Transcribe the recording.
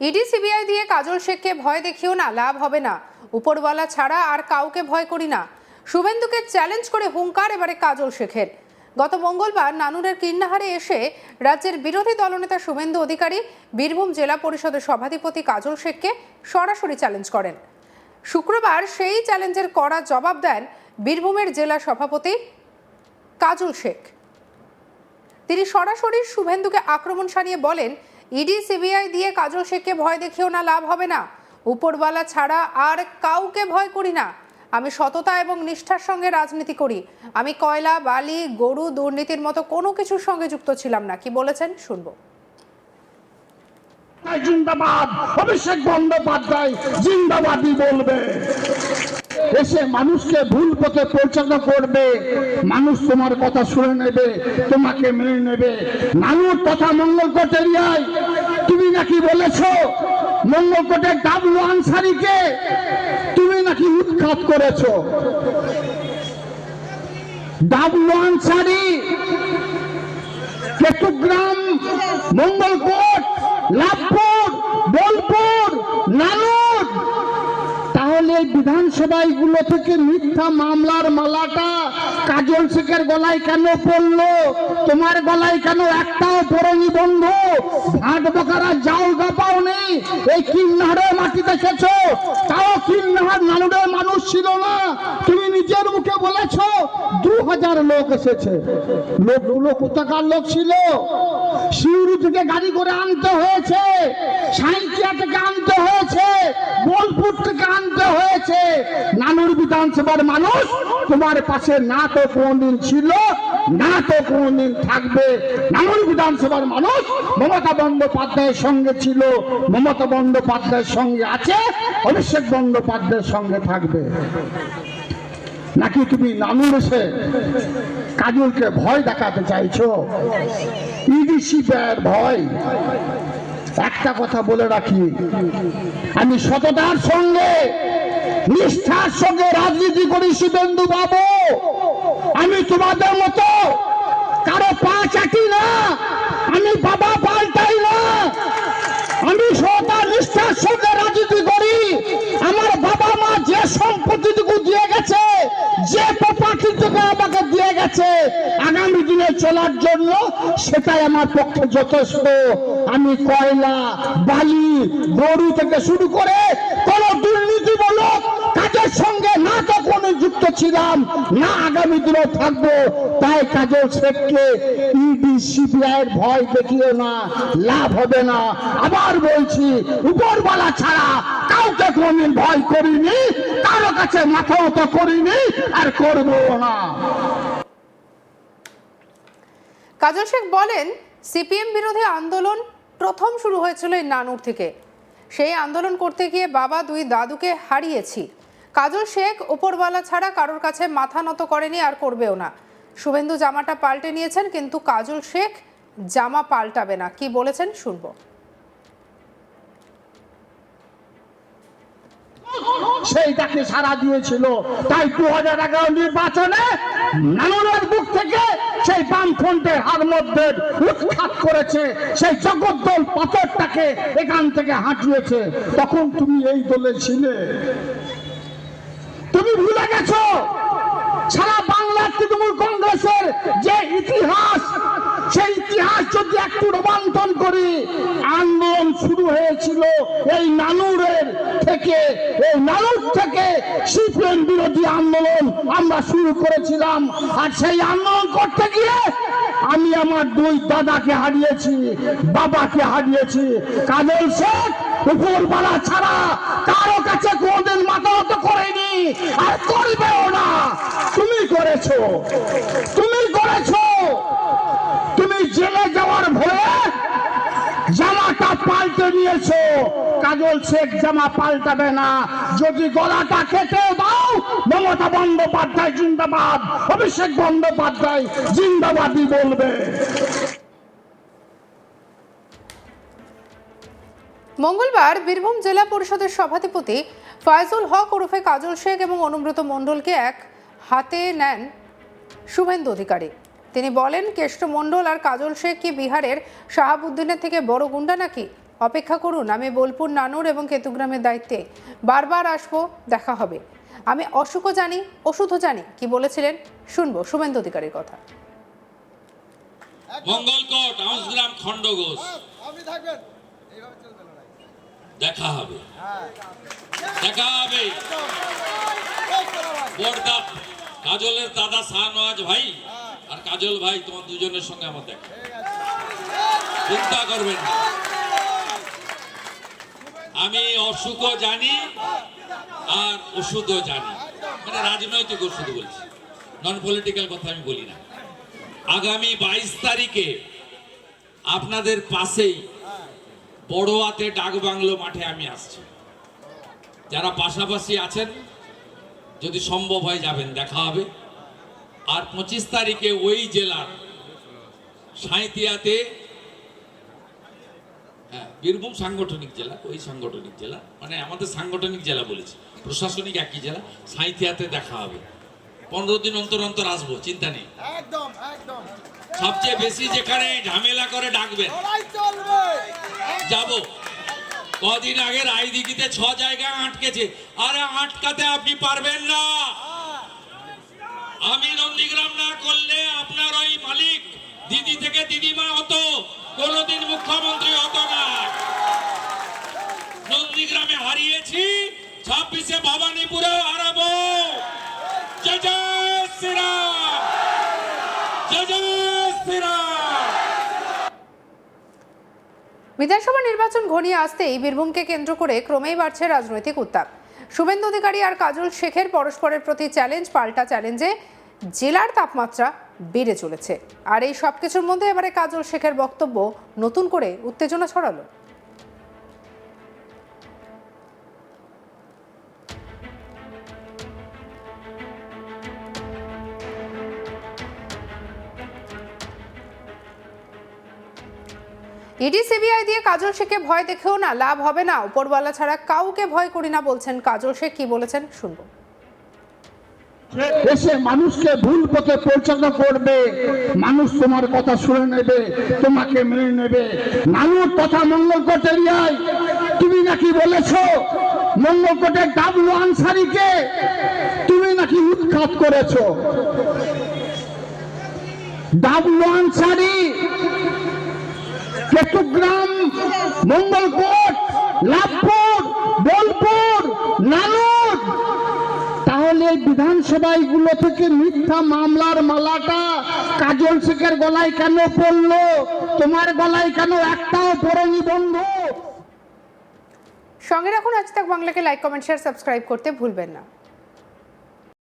ED CBI দিয়ে কাজল শেখকে ভয় দেখিও না, লাভ হবে না। উপরওয়ালা ছাড়া আর কাউকে ভয় করি না। শুভেন্দুকে চ্যালেঞ্জ করে হুঙ্কার এবারে কাজল শেখের। গত মঙ্গলবার নানুরের কিন্নাহারে এসে রাজ্যের বিরোধী দলনেতা শুভেন্দু অধিকারী, বীরভূম জেলা পরিষদের সভাধিপতি কাজল শেখকে সরাসরি চ্যালেঞ্জ করেন। শুক্রবার সেই চ্যালেঞ্জের কড়া জবাব দেন বীরভূমের জেলা সভাপতি কাজল শেখ। তিনি সরাসরি শুভেন্দুকে আক্রমণ সারিয়ে বলেন ইডি, সিবিআই দিয়ে কাজল শেখকে ভয় দেখিও না লাভ হবে না। উপরওয়ালা ছাড়া আর কাউকে ভয় করি না। আমি সততা এবং নিষ্ঠার সঙ্গে রাজনীতি করি। আমি কয়লা, বালি, গরু, দুর্নীতির মতো কোনো কিছুর সঙ্গে যুক্ত ছিলাম না। কি বলেছেন? শুনব। জিন্দাবাদ, অভিষেক বন্দ্যোপাধ্যায় জিন্দাবাদই বলবে। এসে মানুষকে ভুল পথে পরিচালনা করবে। মানুষ তোমার কথা শুনে নেবে, তোমাকে মেনে নেবে। নানুর তথা মঙ্গলকোট এরিয়ায় তুমি নাকি বলেছ মঙ্গলকোটের ডাবলু আনসারিকে তুমি নাকি উৎখাত করেছ? ডাবলু আনসারি, চট্টগ্রাম মঙ্গলকোট লাভপুর বোলপুর নানুর তাহলে এই গুলো থেকে মিথ্যা মামলার মালাটা কাজল শেখের গলায় কেন পড়ল? তোমার গলায় কেন একটাও পড়েনি বন্ধু? ভাট বকারা যাও গাপাও নেই। এই কিন্নাহারের মাটিতে এসেছ। তাও কিন্নাহার নানুরের মানুষ ছিল না। তুমি নিজের মুখে বলেছ দু হাজার লোক এসেছে। লোকগুলো কোথাকার লোক ছিল? শিউরি থেকে গাড়ি করে আনতে হয়েছে সাঁইকিয়া থেকে আনতে হয়েছে, বোলপুর থেকে হয়েছে। নানুর বিধানসভার মানুষ, তোমার পাশে না তো কোনদিন ছিল, না তো কোনদিন থাকবে। নানুর বিধানসভার মানুষ মমতা বন্দ্যোপাধ্যায়ের সঙ্গে ছিল, মমতা বন্দ্যোপাধ্যায়ের সঙ্গে আছে, অভিষেক বন্দ্যোপাধ্যায়ের সঙ্গে থাকবে। নাকি তুমি নানুর এসে কাজলকে ভয় দেখাতে চাইছো? ইডিসি ব্যয়ের ভয়। একটা কথা বলে রাখি, আমি সততার সঙ্গে নিষ্ঠার সঙ্গে রাজনীতি করি শুভেন্দু বাবু আমি তোমাদের মতো কারও পা চাটি না, আমি বাবা পাল্টাই না। আমি সততা নিষ্ঠার সঙ্গে রাজনীতি করি। আমার বাবা মা যে সম্পত্তিটুকু দিয়ে গেছে, যে প্রপার্টিটুকু আমাকে দিয়ে গেছে, আগামী দিনে চলার জন্য সেটাই আমার পক্ষে যথেষ্ট। আমি কয়লা, বালি, গরু থেকে শুরু করে কোন দুর্নীতিমূলক কাজের সঙ্গে না তো কোনো যুক্ত ছিলাম, না আগামী দিনে থাকব। তাই কাজল শেখকে ইডি সিবিআই এর ভয় দেখিও না, লাভ হবে না। আবার বলছি, উপরওয়ালা ছাড়া কাউকে কোনদিন ভয় করিনি, কারও কাছে মাথা মতো করিনি, আর করব না। কাজল শেখ বলেন সিপিএম বিরোধী আন্দোলন প্রথম শুরু হয়েছিল এই নানুর থেকে। সেই আন্দোলন করতে গিয়ে বাবা দুই দাদুকে হারিয়েছি। কাজল শেখ ওপরওয়ালা ছাড়া কারোর কাছে মাথা নত করেনি আর করবেও না। শুভেন্দু জামাটা পাল্টে নিয়েছেন, কিন্তু কাজল শেখ জামা পাল্টাবে না। কি বলেছেন শুনব। সেইটাকে সারা দিয়েছিল। তাই দু হাজার এগারো নির্বাচনে নানুরের বুক থেকে সেই বামফ্রন্টের হার মধ্যে উৎখাত করেছে। সেই জগদ্দল পাথরটাকে এখান থেকে হাঁটিয়েছে। তখন তুমি এই দলে ছিলে। তুমি ভুলে গেছো? সারা বাংলার তৃণমূল কংগ্রেসের যে ইতিহাস, সেই ইতিহাস যদি একটু রোমান্তন করি, আন্দোলন শুরু হয়েছিল এই নানুরের থেকে। এই নানুর থেকে সিপিএম বিরোধী আন্দোলন আমরা শুরু করেছিলাম। আর সেই আন্দোলন করতে গিয়ে আমি আমার দুই দাদাকে হারিয়েছি, বাবাকে হারিয়েছি। কাজল শেখ উপরবালা ছাড়া কারও কাছে কোনদিন মাথা নত করেনি আর করবেও না তুমি করেছ তুমি করেছ। তুমি জেলে যাওয়ার ভয়ে জামাটা পাল্টে নিয়েছো কাজল শেখ জামা পাল্টাবে না। যদি গলাটা কেটে দাও, মমতা বন্দ্যোপাধ্যায় জিন্দাবাদ, অভিষেক বন্দ্যোপাধ্যায় জিন্দাবাদই বলবে। মঙ্গলবার বীরভূম জেলা পরিষদের সভাধিপতি ফয়জুল হক ওরফে কাজল শেখ এবং অনুব্রত মণ্ডলকে এক হাতে নেন শুভেন্দু অধিকারী। তিনি বলেন কেষ্ট মণ্ডল আর কাজল শেখ কি বিহারের শাহাবুদ্দিনের থেকে বড় গুন্ডা নাকি? অপেক্ষা করুন আমি বোলপুর নানুর এবং কেতুগ্রামের দায়িত্বে বারবার আসব দেখা হবে। আমি অসুখও জানি ওষুধও জানি কি বলেছিলেন? শুনব শুভেন্দু অধিকারীর কথা। মঙ্গলকোট আউসগ্রাম দেখা হবে। দেখা হবে। কাজলের দাদা শাহনওয়াজ ভাই আর কাজল ভাই, তোমার দুজনের সঙ্গে আমার দেখা। চিন্তা করবেন না। আমি অসুখও জানি আর ওষুধও জানি। মানে রাজনৈতিক ওষুধ বলছি। নন পলিটিক্যাল কথা আমি বলি না। আগামী বাইশ তারিখে আপনাদের পাশেই বড়োয়াতে ডাকবাংলো মাঠে আমি আসছি। যারা পাশাপাশি আছেন যদি সম্ভব হয় যাবেন দেখা হবে। আর পঁচিশ তারিখে ওই জেলার সাঁইতিয়াতে হ্যাঁ বীরভূম সাংগঠনিক জেলা ওই সাংগঠনিক জেলা মানে আমাদের সাংগঠনিক জেলা বলেছি প্রশাসনিক একই জেলা সাঁইতিয়াতে দেখা হবে। পনেরো দিন অন্তর অন্তর আসব চিন্তা নেই। একদম একদম। সবচেয়ে বেশি যেখানে ঝামেলা করে ডাকবেন যাব। কদিন আগে রায়দিঘিতে ছ জায়গায় আটকেছে। আরে আটকাতে আপনি পারবেন না। আমি নন্দীগ্রাম না করলে আপনার ওই মালিক, দিদি থেকে দিদিমা হতো। কোনোদিন বিধানসভা নির্বাচন ঘনিয়ে আসতেই বীরভূমকে কেন্দ্র করে ক্রমেই বাড়ছে রাজনৈতিক উত্তাপ। শুভেন্দু অধিকারী আর কাজল শেখের পরস্পরের প্রতি চ্যালেঞ্জ, পাল্টা চ্যালেঞ্জে জেলার তাপমাত্রা বেড়ে চলেছে। আর এই সব কিছুর মধ্যে এবারে কাজল শেখের বক্তব্য নতুন করে উত্তেজনা ছড়ালো। ইডি সিবিআই দিয়ে কাজল শেখকে ভয় দেখেও না, লাভ হবে না। উপরওয়ালা ছাড়া কাউকে ভয় করি না বলছেন কাজল শেখ। কি বলেছেন শুনব। এসে মানুষকে ভুল পথে পৌঁছানো করবে। মানুষ তোমার কথা শুনে নেবে, তোমাকে মেনে নেবে। নানুর কথা মঙ্গলকোট এরিয়ায় তুমি নাকি বলেছ মঙ্গলকোটের ডাবলু আনসারিকে তুমি নাকি উৎখাত করেছ? ডাবলু আনসারি কেতুগ্রাম মঙ্গলকোট, লাভপুর, বোলপুর, নানুর। তাহলে এই বিধানসভাগুলো থেকে মিথ্যা মামলার মালাটা কাজল শেখের গলায় কেন পড়ল? তোমার গলায় কেন একটাও পড়েনি বন্ধু? সঙ্গে রাখুন, আজ তাক বাংলাকে লাইক কমেন্ট শেয়ার সাবস্ক্রাইব করতে ভুলবেন না।